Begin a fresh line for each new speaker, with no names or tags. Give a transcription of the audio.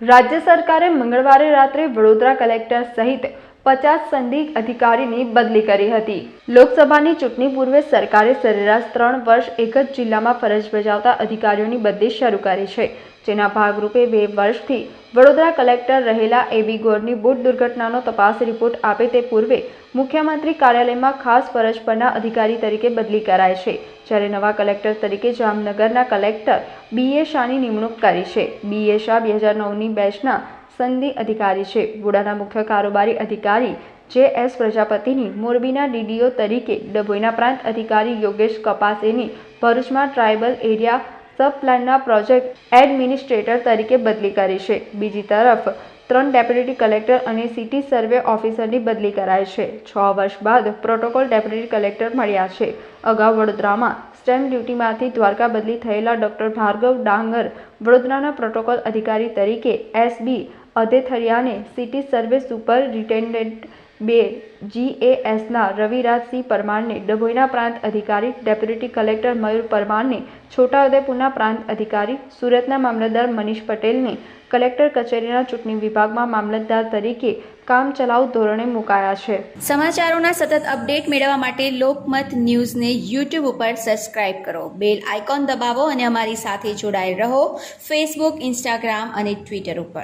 રાજ્ય સરકારે મંગળવારે રાત્રે વડોદરા કલેક્ટર સહિત પચાસ સંદિગ્ધ અધિકારીની બદલી કરી હતી. લોકસભાની ચૂંટણી પૂર્વે સરકારે સરેરાશ ત્રણ વર્ષ એક જ જિલ્લામાં ફરજ બજાવતા અધિકારીઓની બદલી શરૂ કરી છે. જેના ભાગરૂપે બે વર્ષથી વડોદરા કલેક્ટર રહેલા એબી ગોરની બોટ દુર્ઘટનાનો તપાસ રિપોર્ટ આપે તે પૂર્વે મુખ્યમંત્રી કાર્યાલયમાં ખાસ ફરજ પરના અધિકારી તરીકે બદલી કરાય છે. જ્યારે નવા કલેક્ટર તરીકે જામનગરના કલેક્ટર બી એ શાહની નિમણૂક કરી છે. બી એ શાહ બે હજાર નવની બેચના સંધિ અધિકારી છે. બુડાના મુખ્ય કારોબારી અધિકારી જે એસ પ્રજાપતિની મોરબીના ડીડીઓ તરીકે ડભોઈના પ્રાંત અધિકારી યોગેશ કપાસેની ભરૂચમાં ટ્રાઇબલ એરિયા સબ પ્લાનના પ્રોજેક્ટ એડમિનિસ્ટ્રેટર તરીકે બદલી કરી છે. બીજી તરફ, ત્રણ ડેપ્યુટી કલેક્ટર અને સિટી સર્વે ઓફિસરની બદલી કરાઈ છે. છ વર્ષ બાદ પ્રોટોકોલ ડેપ્યુટી કલેક્ટર મળ્યા છે. અગાઉ વડોદરામાં સ્ટેમ્પ ડ્યુટીમાંથી દ્વારકા બદલી થયેલા ડોક્ટર ભાર્ગવ ડાંગર વડોદરાના પ્રોટોકોલ અધિકારી તરીકે એસબી અધેથરિયાને સિટી સર્વે સુપરિન્ટેન્ડન્ટ બે જીએએસના રવિરાજસિંહ પરમારને ડભોઈના પ્રાંત અધિકારી ડેપ્યુટી કલેક્ટર મયુર પરમારને છોટાઉદેપુરના પ્રાંત અધિકારી સુરતના મામલતદાર મનીષ પટેલને કલેક્ટર કચેરીના ચૂંટણી વિભાગમાં મામલતદાર તરીકે કામચલાઉ ધોરણે મુકાયા છે.
સમાચારોના સતત અપડેટ મેળવવા માટે લોકમત ન્યૂઝને યુટ્યુબ ઉપર સબસ્ક્રાઇબ કરો. બેલ આઇકોન દબાવો અને અમારી સાથે જોડાયેલ રહો ફેસબુક, ઇન્સ્ટાગ્રામ અને ટ્વિટર ઉપર.